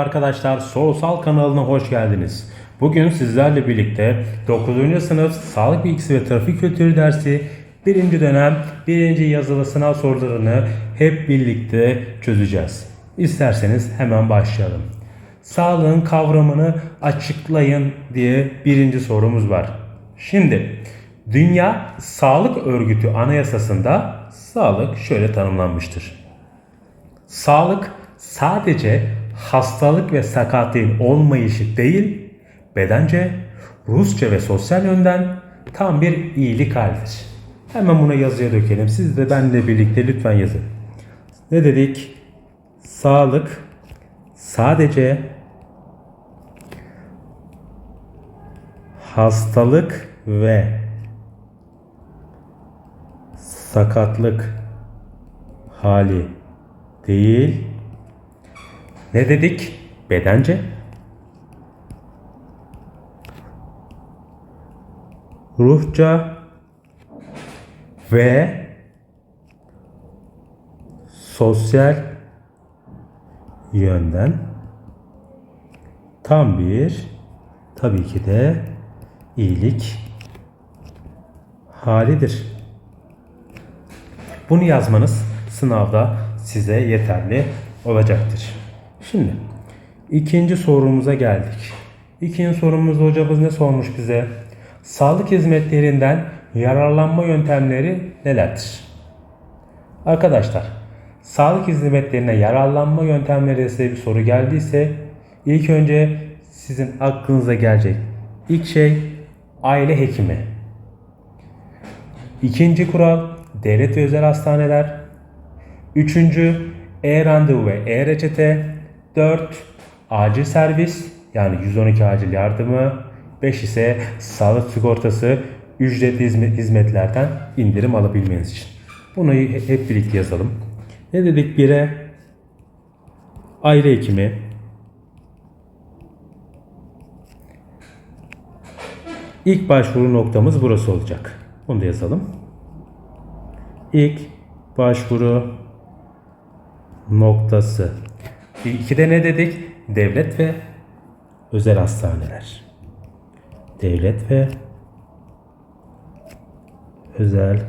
arkadaşlar, Soğusal kanalına hoş geldiniz. Bugün sizlerle birlikte 9. sınıf Sağlık Bilgisi ve Trafik Kültürü dersi 1. dönem 1. yazılı sınav sorularını hep birlikte çözeceğiz. İsterseniz hemen başlayalım. Sağlığın kavramını açıklayın diye birinci sorumuz var. Şimdi Dünya Sağlık Örgütü Anayasası'nda sağlık şöyle tanımlanmıştır. Sağlık sadece hastalık ve sakatlığın olmayışı değil, bedence, ruhsça ve sosyal yönden tam bir iyilik halidir. Hemen buna yazıya dökelim. Siz de benimle birlikte lütfen yazın. Ne dedik? Sağlık sadece hastalık ve sakatlık hali değil. Ne dedik? Bedence. Ruhça ve sosyal yönden tam bir tabii ki de iyilik halidir. Bunu yazmanız sınavda size yeterli olacaktır. Şimdi ikinci sorumuza geldik. İkinci sorumuzda hocamız ne sormuş bize? Sağlık hizmetlerinden yararlanma yöntemleri nelerdir? Arkadaşlar, sağlık hizmetlerine yararlanma yöntemleri size bir soru geldiyse ilk önce sizin aklınıza gelecek ilk şey aile hekimi. İkinci kural devlet ve özel hastaneler. Üçüncü e-randevu ve e-reçete. Dört acil servis yani 112 acil yardımı. Beş ise sağlık sigortası ücretli hizmet- hizmetlerden indirim alabilmeniz için. Bunu hep birlikte yazalım. Ne dedik? Bire aile hekimi. İlk başvuru noktamız burası olacak. Bunu da yazalım. İlk başvuru noktası. İkide ne dedik? Devlet ve özel hastaneler. Devlet ve özel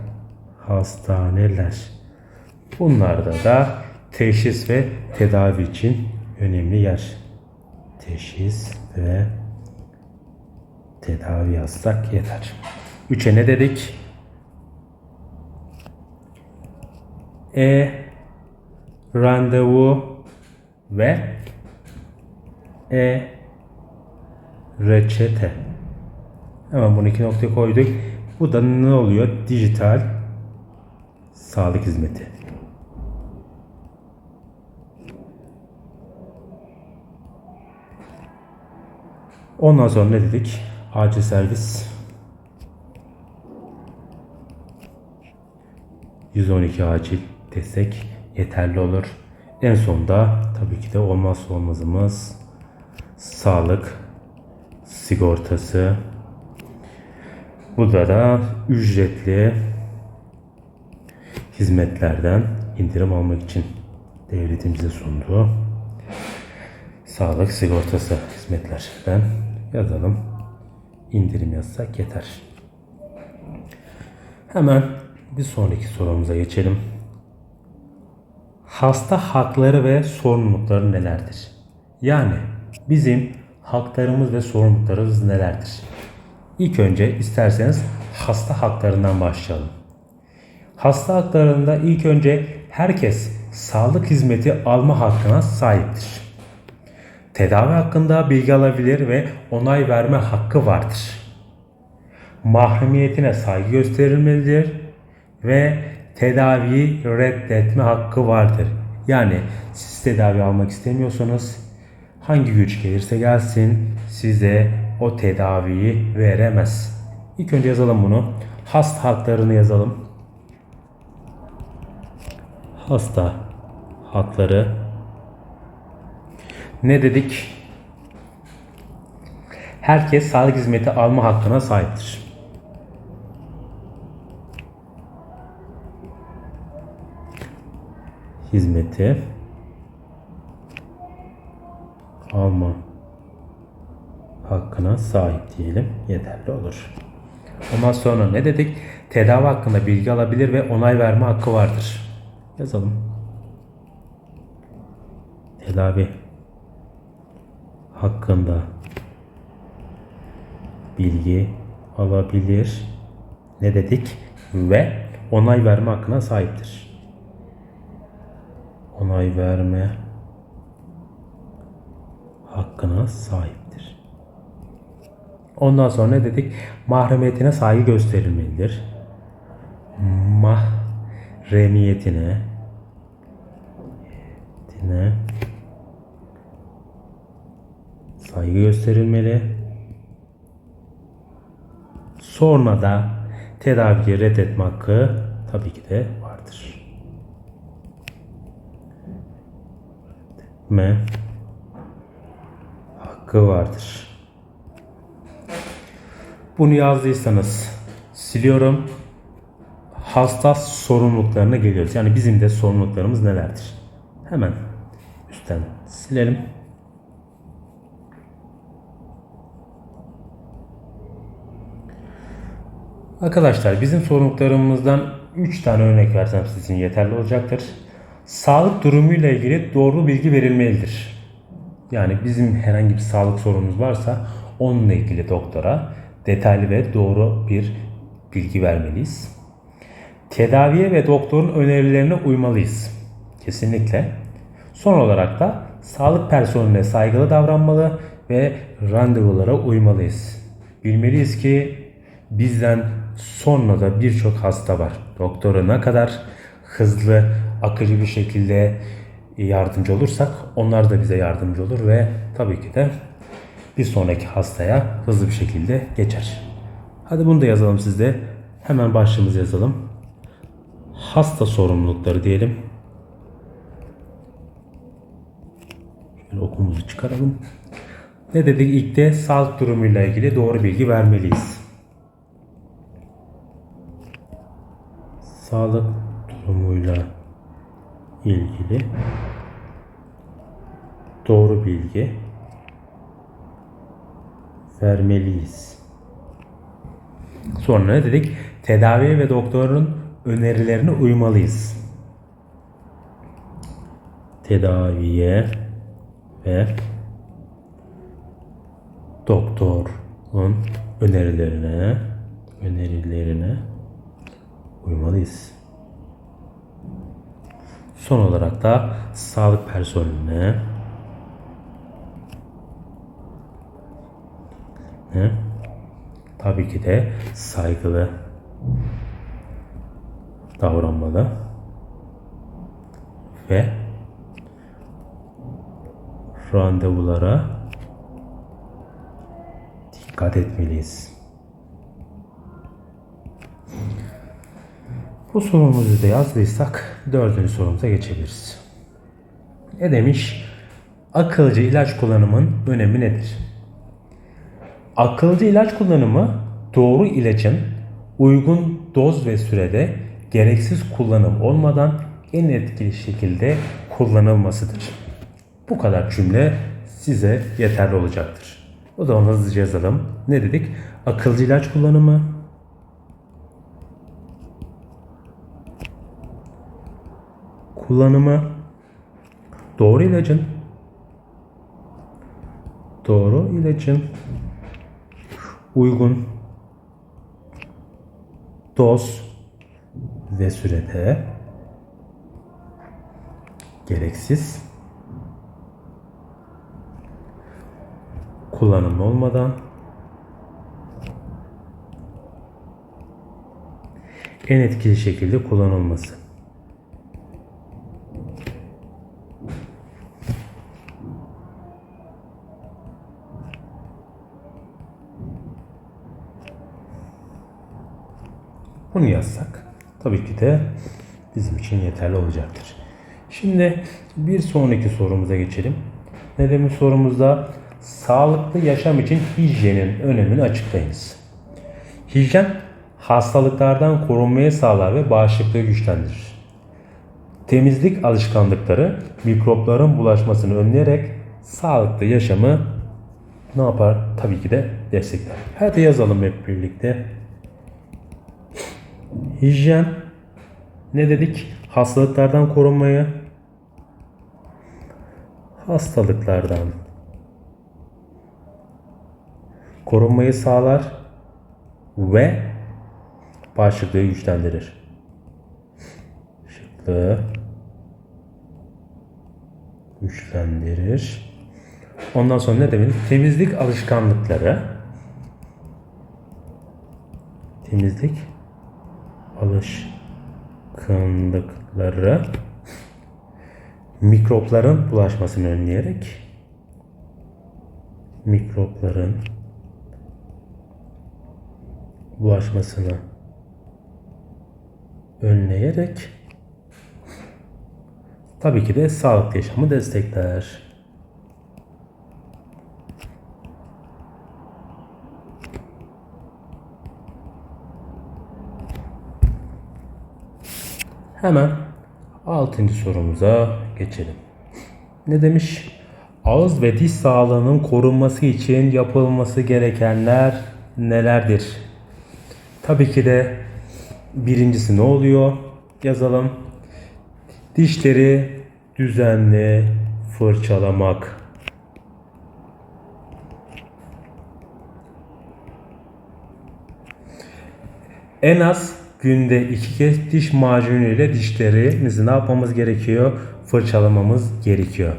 hastaneler. Bunlarda da teşhis ve tedavi için önemli yer. Teşhis ve tedavi yazsak yeter. Üçe ne dedik? E randevu ve e reçete. Hemen bunu iki noktaya koyduk. Bu da ne oluyor? Dijital sağlık hizmeti. Ondan sonra ne dedik? Acil servis. 112 acil desek yeterli olur. En sonda tabii ki de olmazsa olmazımız sağlık sigortası. Burada da ücretli hizmetlerden indirim almak için devletin bize sunduğu sağlık sigortası hizmetlerden yazalım. İndirim yazsak yeter. Hemen bir sonraki sorumuza geçelim. Hasta hakları ve sorumlulukları nelerdir? Yani bizim haklarımız ve sorumluluklarımız nelerdir? İlk önce isterseniz hasta haklarından başlayalım. Hasta haklarında ilk önce herkes sağlık hizmeti alma hakkına sahiptir. Tedavi hakkında bilgi alabilir ve onay verme hakkı vardır. Mahremiyetine saygı gösterilmelidir ve tedaviyi reddetme hakkı vardır. Yani siz tedavi almak istemiyorsanız hangi güç gelirse gelsin size o tedaviyi veremez. İlk önce yazalım bunu. Hasta haklarını yazalım. Hasta hakları ne dedik? Herkes sağlık hizmeti alma hakkına sahiptir. Hizmeti alma hakkına sahip diyelim. Yeterli olur. Ondan sonra ne dedik? Tedavi hakkında bilgi alabilir ve onay verme hakkı vardır. Yazalım. Tedavi hakkında bilgi alabilir. Ne dedik? Ve onay verme hakkına sahiptir. Onay verme hakkına sahiptir. Ondan sonra ne dedik? Mahremiyetine saygı gösterilmelidir. Mahremiyetine dine saygı gösterilmeli. Sonra da tedaviyi reddetme hakkı tabii ki de vardır. Me hakkı vardır. Bunu yazdıysanız siliyorum. Hasta sorumluluklarına geliyoruz. Yani bizim de sorumluluklarımız nelerdir? Hemen üstten silelim. Arkadaşlar bizim sorumluluklarımızdan 3 tane örnek versem sizin yeterli olacaktır. Sağlık durumuyla ilgili doğru bilgi verilmelidir. Yani bizim herhangi bir sağlık sorunumuz varsa onunla ilgili doktora detaylı ve doğru bir bilgi vermeliyiz. Tedaviye ve doktorun önerilerine uymalıyız. Kesinlikle. Son olarak da sağlık personeline saygılı davranmalı ve randevulara uymalıyız. Bilmeliyiz ki bizden sonra da birçok hasta var. Doktora ne kadar hızlı, akıcı bir şekilde yardımcı olursak onlar da bize yardımcı olur ve tabii ki de bir sonraki hastaya hızlı bir şekilde geçer. Hadi bunu da yazalım sizde. Hemen başlığımızı yazalım. Hasta sorumlulukları diyelim. Şöyle okumuzu çıkaralım. Ne dedik? İlk de sağlık durumuyla ilgili doğru bilgi vermeliyiz. Sağlık durumuyla ilgili doğru bilgi vermeliyiz. Sonra ne dedik? Tedaviye ve doktorun önerilerine uymalıyız. Tedaviye ve doktorun önerilerine önerilerine uymalıyız. Son olarak da sağlık personeline ne? Tabii ki de saygılı davranmalı ve randevulara dikkat etmeliyiz. Bu sorumuzu da yazdıysak dördüncü sorumuza geçebiliriz. Ne demiş? Akılcı ilaç kullanımın önemi nedir? Akılcı ilaç kullanımı doğru ilacın uygun doz ve sürede gereksiz kullanım olmadan en etkili şekilde kullanılmasıdır. Bu kadar cümle size yeterli olacaktır. O zaman hızlıca yazalım. Ne dedik? Akılcı ilaç kullanımı kullanımı doğru ilacın doğru ilacın uygun doz ve sürede gereksiz kullanım olmadan en etkili şekilde kullanılması. Bunu yazsak tabii ki de bizim için yeterli olacaktır. Şimdi bir sonraki sorumuza geçelim. Ne demiş sorumuzda? Sağlıklı yaşam için hijyenin önemini açıklayınız. Hijyen hastalıklardan korunmayı sağlar ve bağışıklığı güçlendirir. Temizlik alışkanlıkları mikropların bulaşmasını önleyerek sağlıklı yaşamı ne yapar? Tabii ki de destekler. Hadi yazalım hep birlikte. Hijyen ne dedik? Hastalıklardan korunmayı hastalıklardan korunmayı sağlar ve bağışıklığı güçlendirir. Şıklığı güçlendirir. Ondan sonra ne demek? Temizlik alışkanlıkları temizlik alışkanlıkları mikropların bulaşmasını önleyerek mikropların bulaşmasını önleyerek tabii ki de sağlıklı yaşamı destekler. Hemen 6. sorumuza geçelim. Ne demiş? Ağız ve diş sağlığının korunması için yapılması gerekenler nelerdir? Tabii ki de birincisi ne oluyor? Yazalım. Dişleri düzenli fırçalamak. En az günde iki kez diş macunu ile dişlerimizi ne yapmamız gerekiyor? Fırçalamamız gerekiyor.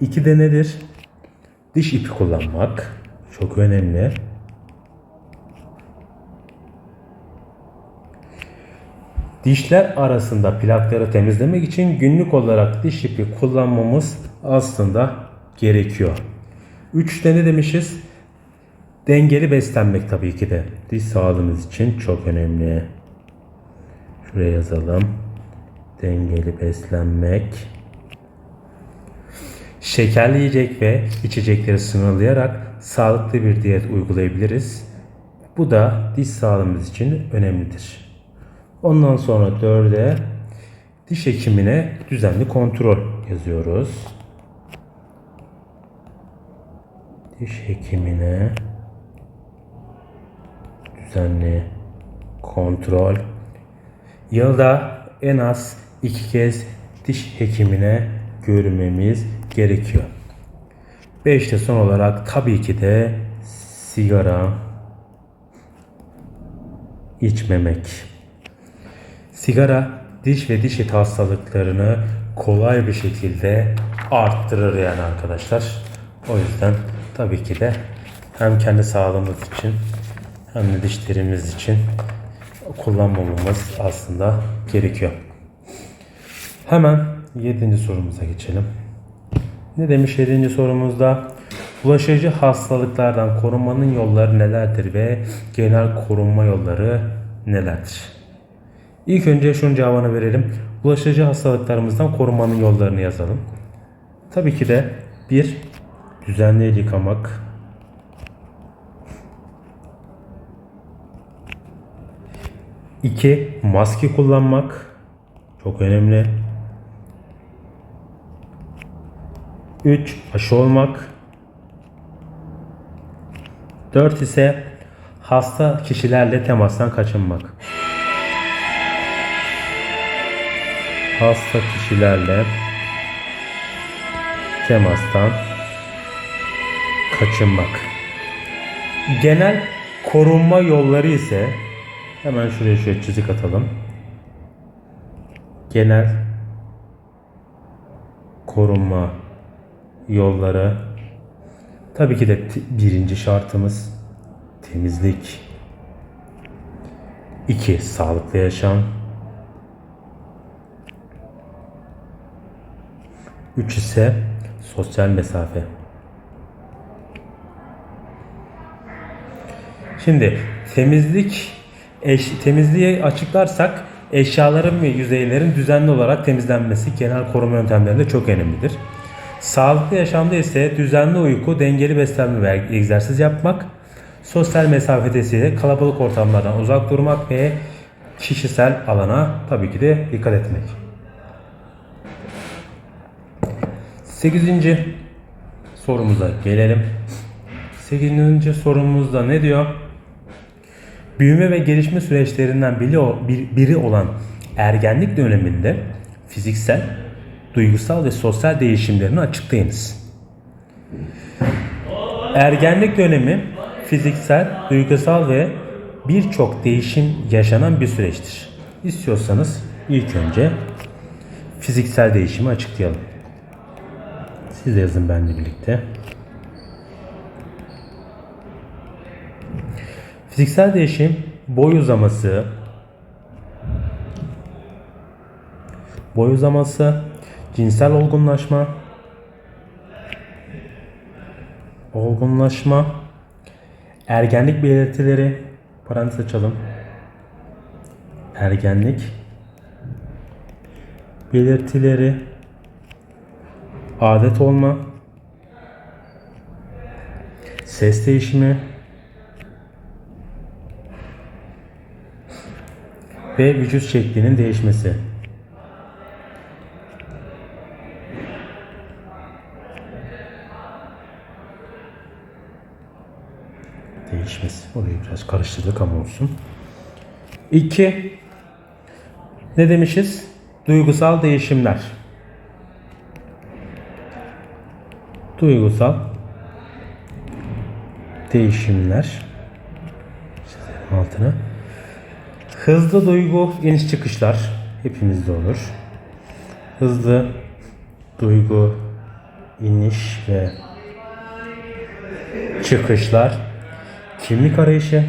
İki de nedir? Diş ipi kullanmak. Çok önemli. Dişler arasında plakları temizlemek için günlük olarak diş ipi kullanmamız aslında gerekiyor. Üçte ne demişiz? Dengeli beslenmek tabii ki de. Diş sağlığımız için çok önemli. Şuraya yazalım. Dengeli beslenmek. Şekerli yiyecek ve içecekleri sınırlayarak sağlıklı bir diyet uygulayabiliriz. Bu da diş sağlığımız için önemlidir. Ondan sonra dörde diş hekimine düzenli kontrol yazıyoruz. Diş hekimine düzenli kontrol. Yılda en az iki kez diş hekimine görmemiz gerekiyor. Beşte son olarak tabii ki de sigara içmemek. Sigara diş ve diş eti hastalıklarını kolay bir şekilde arttırır yani arkadaşlar. O yüzden tabii ki de hem kendi sağlığımız için hem de dişlerimiz için kullanmamamız aslında gerekiyor. Hemen 7. sorumuza geçelim. Ne demiş 7. sorumuzda? Bulaşıcı hastalıklardan korunmanın yolları nelerdir ve genel korunma yolları nelerdir? İlk önce şunun cevabını verelim. Bulaşıcı hastalıklarımızdan korunmanın yollarını yazalım. Tabii ki de bir düzenli el yıkamak. İki maske kullanmak. Çok önemli. 3. Aşı olmak. 4 ise hasta kişilerle temastan kaçınmak. Hasta kişilerle temastan kaçınmak. Genel korunma yolları ise hemen şuraya şöyle çizik atalım. Genel korunma yolları tabii ki de birinci şartımız temizlik. 2. Sağlıklı yaşam. 3 ise sosyal mesafe. Şimdi temizlik eş, temizliği açıklarsak eşyaların ve yüzeylerin düzenli olarak temizlenmesi genel koruma yöntemlerinde çok önemlidir. Sağlıklı yaşamda ise düzenli uyku, dengeli beslenme ve egzersiz yapmak, sosyal mesafede ise kalabalık ortamlardan uzak durmak ve kişisel alana tabii ki de dikkat etmek. 8. sorumuza gelelim. 8. sorumuzda ne diyor? Büyüme ve gelişme süreçlerinden biri, olan ergenlik döneminde fiziksel, duygusal ve sosyal değişimlerini açıklayınız. Ergenlik dönemi fiziksel, duygusal ve birçok değişim yaşanan bir süreçtir. İstiyorsanız ilk önce fiziksel değişimi açıklayalım. Siz de yazın benimle birlikte. Fiziksel değişim boy uzaması, boy uzaması, cinsel olgunlaşma, olgunlaşma, ergenlik belirtileri, parantez açalım. Ergenlik belirtileri, adet olma, ses değişimi ve vücut şeklinin değişmesi. Değişmesi. Orayı biraz karıştırdık ama olsun. 2. Ne demişiz? Duygusal değişimler. Duygusal değişimler. Altına. Hızlı duygu iniş çıkışlar hepimizde olur. Hızlı duygu iniş ve çıkışlar. Kimlik arayışı.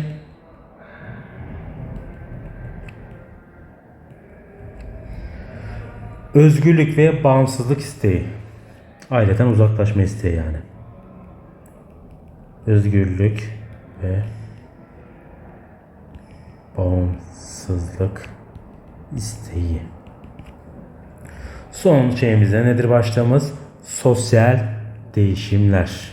Özgürlük ve bağımsızlık isteği. Aileden uzaklaşma isteği yani. Özgürlük ve bağımsızlık isteği. Son şeyimizde nedir başlığımız? Sosyal değişimler.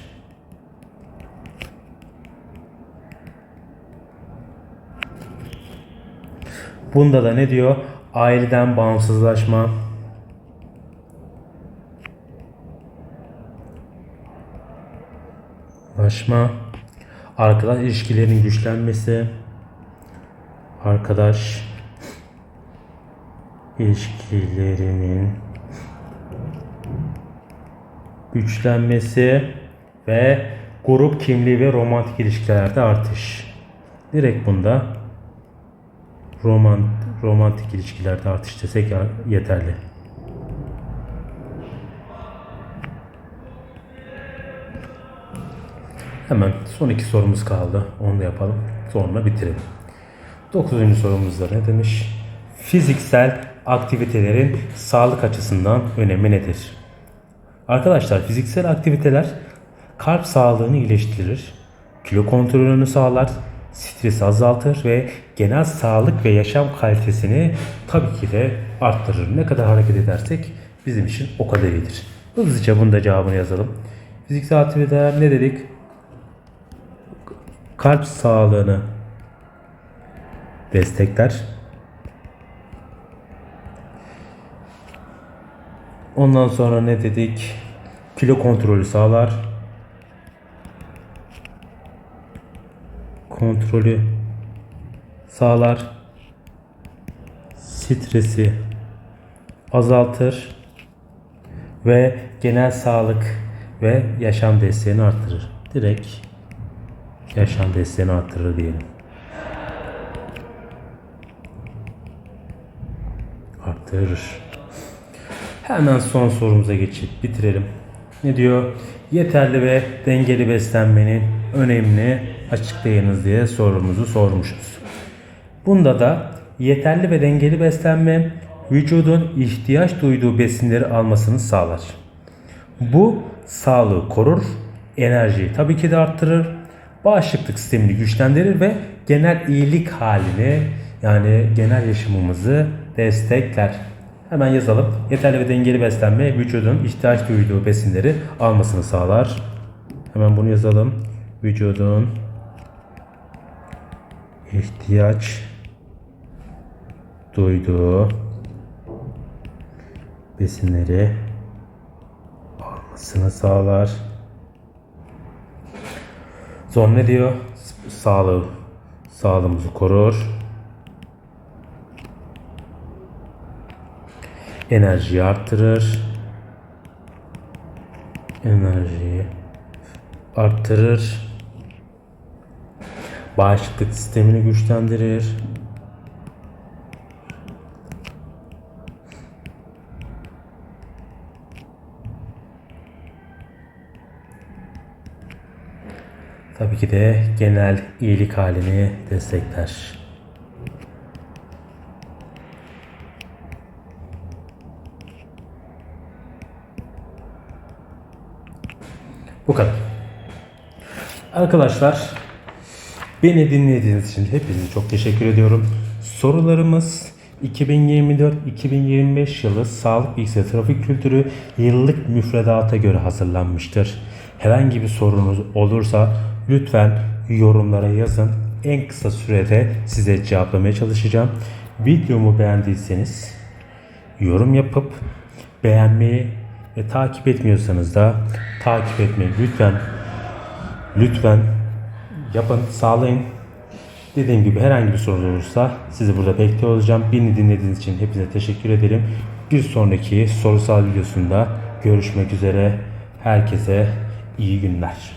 Bunda da ne diyor? Aileden bağımsızlaşma, Laşma, arkadaş ilişkilerinin güçlenmesi, arkadaş ilişkilerinin güçlenmesi ve grup kimliği ve romantik ilişkilerde artış. Direkt bunda roman romantik ilişkilerde artış desek yeterli. Hemen son iki sorumuz kaldı. Onu da yapalım. Sonra bitirelim. Dokuzuncu sorumuzda ne demiş? Fiziksel aktivitelerin sağlık açısından önemi nedir? Arkadaşlar fiziksel aktiviteler kalp sağlığını iyileştirir, kilo kontrolünü sağlar, stresi azaltır ve genel sağlık ve yaşam kalitesini tabii ki de arttırır. Ne kadar hareket edersek bizim için o kadar iyidir. Hızlıca bunun da cevabını yazalım. Fiziksel aktiviteler ne dedik? kalp sağlığını destekler. Ondan sonra ne dedik? Kilo kontrolü sağlar. Kontrolü sağlar. Stresi azaltır ve genel sağlık ve yaşam desteğini artırır. Direkt yaşam desteğini artırır diyelim. Arttırır. Hemen son sorumuza geçip bitirelim. Ne diyor? Yeterli ve dengeli beslenmenin önemini açıklayınız diye sorumuzu sormuşuz. Bunda da yeterli ve dengeli beslenme vücudun ihtiyaç duyduğu besinleri almasını sağlar. Bu sağlığı korur, enerjiyi tabii ki de arttırır, bağışıklık sistemini güçlendirir ve genel iyilik halini yani genel yaşamımızı destekler. Hemen yazalım. Yeterli ve dengeli beslenme vücudun ihtiyaç duyduğu besinleri almasını sağlar. Hemen bunu yazalım. Vücudun ihtiyaç duyduğu besinleri almasını sağlar Sonra ne diyor? Sağlığı, sağlığımızı korur. Enerjiyi arttırır. Enerjiyi arttırır. Bağışıklık sistemini güçlendirir. Tabii ki de genel iyilik halini destekler. Arkadaşlar beni dinlediğiniz için hepinize çok teşekkür ediyorum. Sorularımız 2024-2025 yılı sağlık bilgisi trafik kültürü yıllık müfredata göre hazırlanmıştır. Herhangi bir sorunuz olursa lütfen yorumlara yazın. En kısa sürede size cevaplamaya çalışacağım. Videomu beğendiyseniz yorum yapıp beğenmeyi ve takip etmiyorsanız da takip etmeyi lütfen lütfen yapın, sağlayın. Dediğim gibi herhangi bir sorun olursa sizi burada bekliyor olacağım. Beni dinlediğiniz için hepinize teşekkür ederim. Bir sonraki sorusal videosunda görüşmek üzere. Herkese iyi günler.